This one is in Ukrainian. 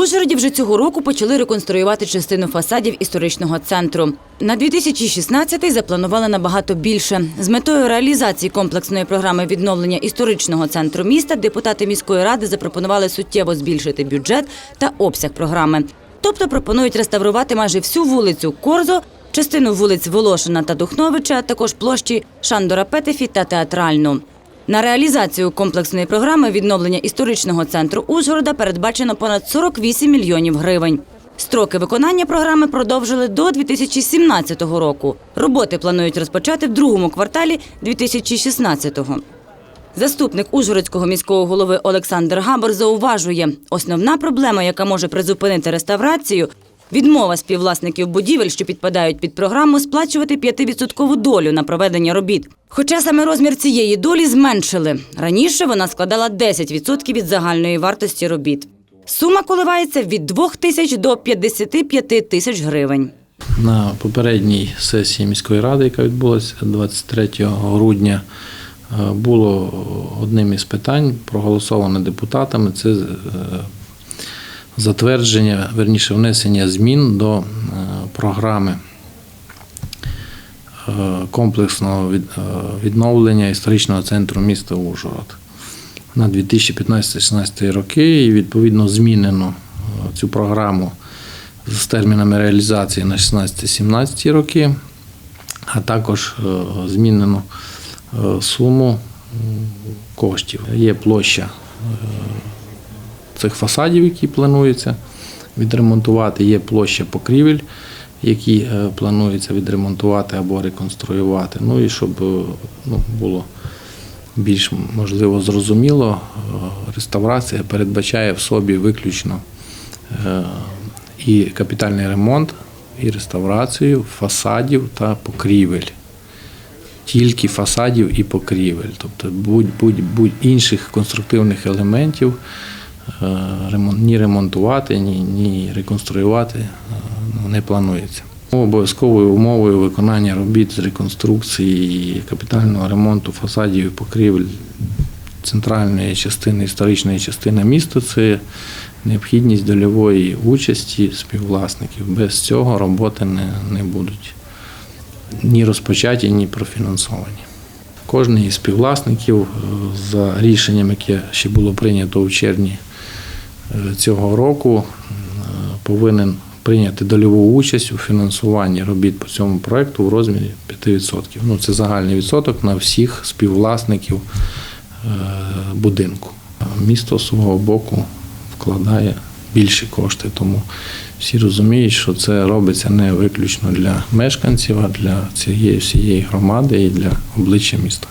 Ужгороді вже цього року почали реконструювати частину фасадів історичного центру. На 2016-й запланували набагато більше. З метою реалізації комплексної програми відновлення історичного центру міста депутати міської ради запропонували суттєво збільшити бюджет та обсяг програми. Тобто пропонують реставрувати майже всю вулицю Корзо, частину вулиць Волошина та Духновича, а також площі Шандора Петефі та Театральну. На реалізацію комплексної програми відновлення історичного центру Ужгорода передбачено понад 48 мільйонів гривень. Строки виконання програми продовжили до 2017 року. Роботи планують розпочати в другому кварталі 2016-го. Заступник Ужгородського міського голови Олександр Габор зауважує, основна проблема, яка може призупинити реставрацію – відмова співвласників будівель, що підпадають під програму, сплачувати 5% долю на проведення робіт. Хоча саме розмір цієї долі зменшили. Раніше вона складала 10% від загальної вартості робіт. Сума коливається від 2 тисяч до 55 тисяч гривень. На попередній сесії міської ради, яка відбулася 23 грудня, е, було одним із питань, проголосоване депутатами, це е, затвердження, верніше внесення змін до е, програми е, комплексного е, відновлення історичного центру міста Ужгород на 2015-16 роки і відповідно змінено цю програму з термінами реалізації на 16-17 роки, а також змінено суму коштів. Є площа цих фасадів, які планується відремонтувати, є площа покрівель, які е, планується відремонтувати або реконструювати. Ну і щоб е, ну, було більш можливо зрозуміло, е, реставрація передбачає в собі виключно і капітальний ремонт, і реставрацію фасадів та покрівель. Тільки фасадів і покрівель, тобто будь, будь, інших конструктивних елементів ні ремонтувати, ні, ні реконструювати е, ну, не планується. Обов'язковою умовою виконання робіт з реконструкції капітального ремонту фасадів і покрівель центральної частини, історичної частини міста це необхідність дольової участі співвласників. Без цього роботи не, не будуть ні розпочаті, ні профінансовані. Кожен із співвласників е, за рішенням, яке ще було прийнято у червні е, цього року, е, повинен прийняти дольову участь у фінансуванні робіт по цьому проекту в розмірі 5%. Ну, це загальний відсоток на всіх співвласників будинку. Місто з свого боку вкладає більші кошти, тому всі розуміють, що це робиться не виключно для мешканців, а для цієї всієї громади і для обличчя міста.